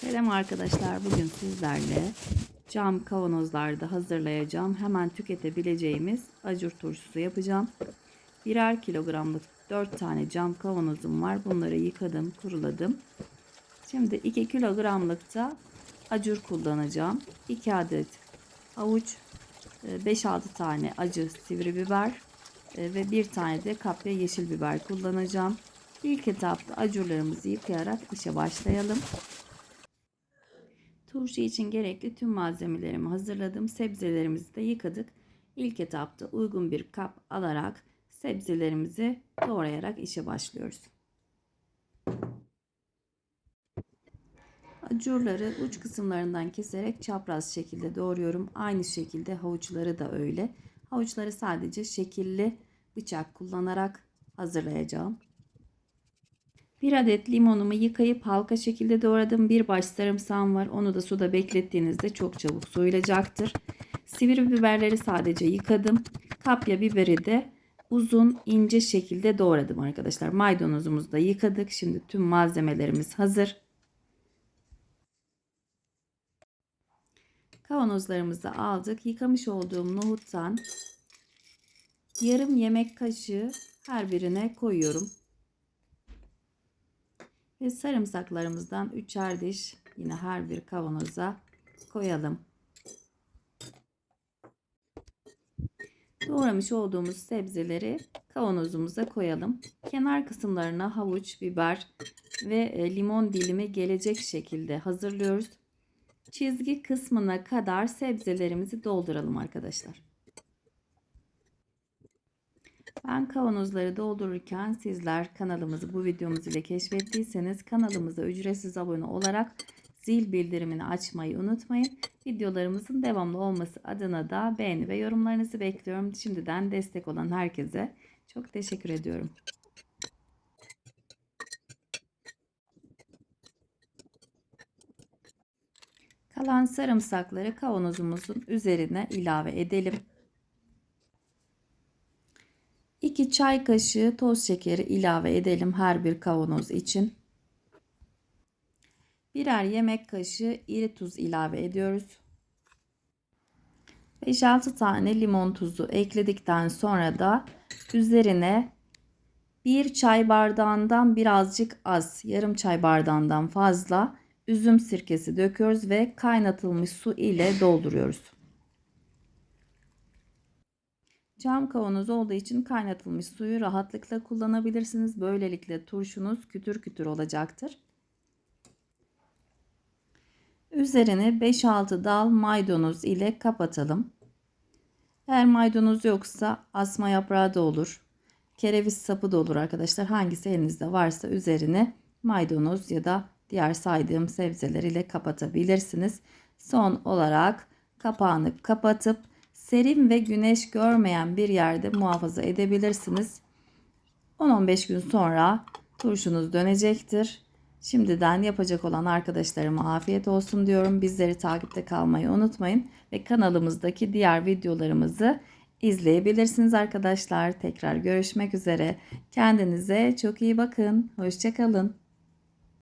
Selam arkadaşlar. Bugün sizlerle cam kavanozlarda hazırlayacağım. Hemen tüketebileceğimiz acur turşusu yapacağım. Birer kilogramlık 4 tane cam kavanozum var. Bunları yıkadım, kuruladım. Şimdi 2 kilogramlıkta acur kullanacağım. 2 adet havuç, 5-6 tane acı sivri biber e, ve bir tane de kapya yeşil biber kullanacağım. İlk etapta acurlarımızı yıkayarak işe başlayalım. Turşu için gerekli tüm malzemelerimi hazırladım. Sebzelerimizi de yıkadık. İlk etapta uygun bir kap alarak sebzelerimizi doğrayarak işe başlıyoruz. Acurları uç kısımlarından keserek çapraz şekilde doğruyorum. Aynı şekilde havuçları da öyle. Havuçları sadece şekilli bıçak kullanarak hazırlayacağım. Bir adet limonumu yıkayıp halka şekilde doğradım. Bir baş sarımsağım var. Onu da suda beklettiğinizde çok çabuk soyulacaktır. Sivri biberleri sadece yıkadım. Kapya biberi de uzun ince şekilde doğradım arkadaşlar. Maydanozumuzu da yıkadık. Şimdi tüm malzemelerimiz hazır. Kavanozlarımızı aldık. Yıkamış olduğum nohuttan yarım yemek kaşığı her birine koyuyorum. Ve sarımsaklarımızdan üçer diş yine her bir kavanoza koyalım. Doğramış olduğumuz sebzeleri kavanozumuza koyalım. Kenar kısımlarına havuç, biber ve limon dilimi gelecek şekilde hazırlıyoruz. Çizgi kısmına kadar sebzelerimizi dolduralım arkadaşlar. Ben kavanozları doldururken sizler kanalımızı bu videomuz ile keşfettiyseniz kanalımıza ücretsiz abone olarak zil bildirimini açmayı unutmayın. Videolarımızın devamlı olması adına da beğeni ve yorumlarınızı bekliyorum. Şimdiden destek olan herkese çok teşekkür ediyorum. Kalan sarımsakları kavanozumuzun üzerine ilave edelim. 2 çay kaşığı toz şekeri ilave edelim her bir kavanoz için. Birer yemek kaşığı iri tuz ilave ediyoruz. 5-6 tane limon tuzu ekledikten sonra da üzerine bir çay bardağından birazcık az, yarım çay bardağından fazla üzüm sirkesi döküyoruz ve kaynatılmış su ile dolduruyoruz. Cam kavanoz olduğu için kaynatılmış suyu rahatlıkla kullanabilirsiniz. Böylelikle turşunuz kütür kütür olacaktır. Üzerini 5-6 dal maydanoz ile kapatalım. Eğer maydanoz yoksa asma yaprağı da olur. Kereviz sapı da olur arkadaşlar. Hangisi elinizde varsa üzerine maydanoz ya da diğer saydığım sebzeler ile kapatabilirsiniz. Son olarak kapağını kapatıp serin ve güneş görmeyen bir yerde muhafaza edebilirsiniz. 10-15 gün sonra turşunuz dönecektir. Şimdiden yapacak olan arkadaşlarıma afiyet olsun diyorum. Bizleri takipte kalmayı unutmayın ve kanalımızdaki diğer videolarımızı izleyebilirsiniz arkadaşlar. Tekrar görüşmek üzere. Kendinize çok iyi bakın. Hoşçakalın.